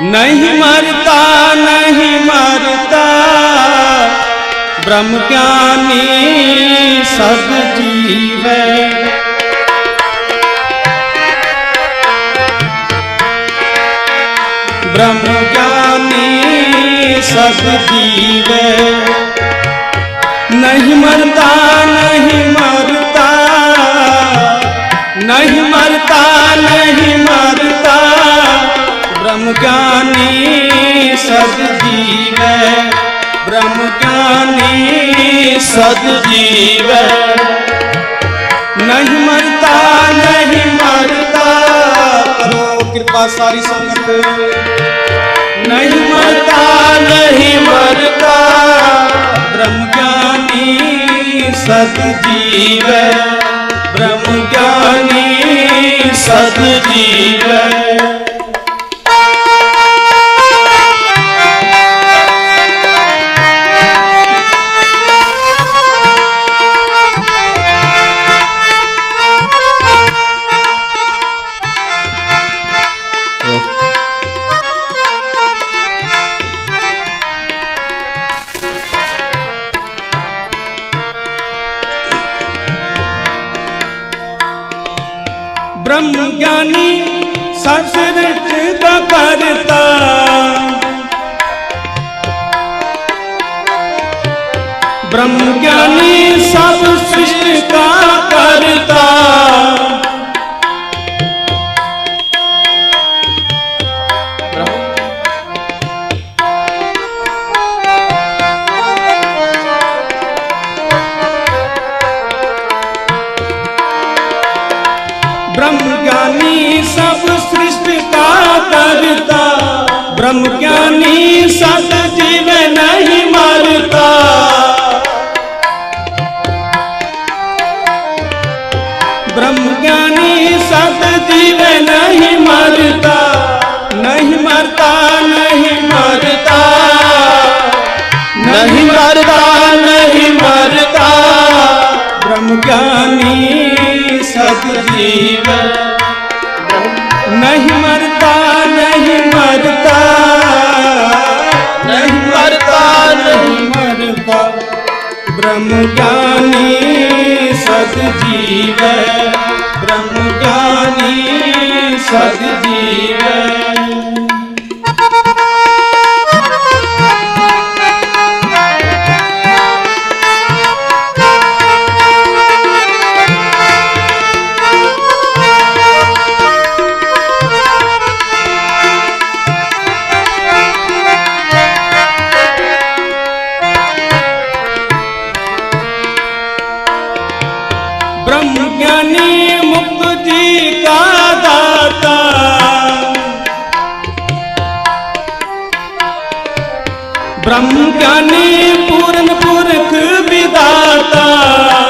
नहीं मरता नहीं मरता। ब्रह्म ज्ञानी सब जीव ब्रह्म ज्ञानी सब जीव नहीं मरता नहीं मरता। नहीं मरता नहीं मरता। ਗਿਆਨੀ ਸਦ ਜੀਵੈ ਬ੍ਰਹਮ ਗਿਆਨੀ ਸਦ ਜੀਵੈ ਨਹੀਂ ਮਰਤਾ ਨਹੀਂ ਮਰਤਾ ਕਰੋ ਕਿਰਪਾ ਸਾਰੀ ਸੰਗਤ ਨਹੀਂ ਮਰਤਾ ਨਹੀਂ ਮਰਤਾ ਬ੍ਰਹਮ ਗਿਆਨੀ ਸਦ ਜੀਵੈ ਬ੍ਰਹਮ ਗਿਆਨੀ ਸਦ ਜੀਵੈ ਬ੍ਰਹਮ ਗਿਆਨੀ ਸਸਰਤ ਦਾ ਕਰਤਾ। ਬ੍ਰਹਮ ਗਿਆਨੀ ਸਭ ਸ੍ਰਿਸ਼ਟੀ ਕਾ ब्रह्म ज्ञानी सब सृष्टि का करता। ब्रह्म ज्ञानी सत जीव नहीं मरता। ब्रह्म ज्ञानी सत सदजीव नहीं मरता नहीं मरता। नहीं मरता नहीं मरता। ब्रह्म ज्ञानी सदजीव ब्रह्म ज्ञानी सदजीव ਬ੍ਰਹਮ ਗਿਆਨੀ ਪੂਰਨ ਪੁਰਖ ਵਿਦਾਤਾ।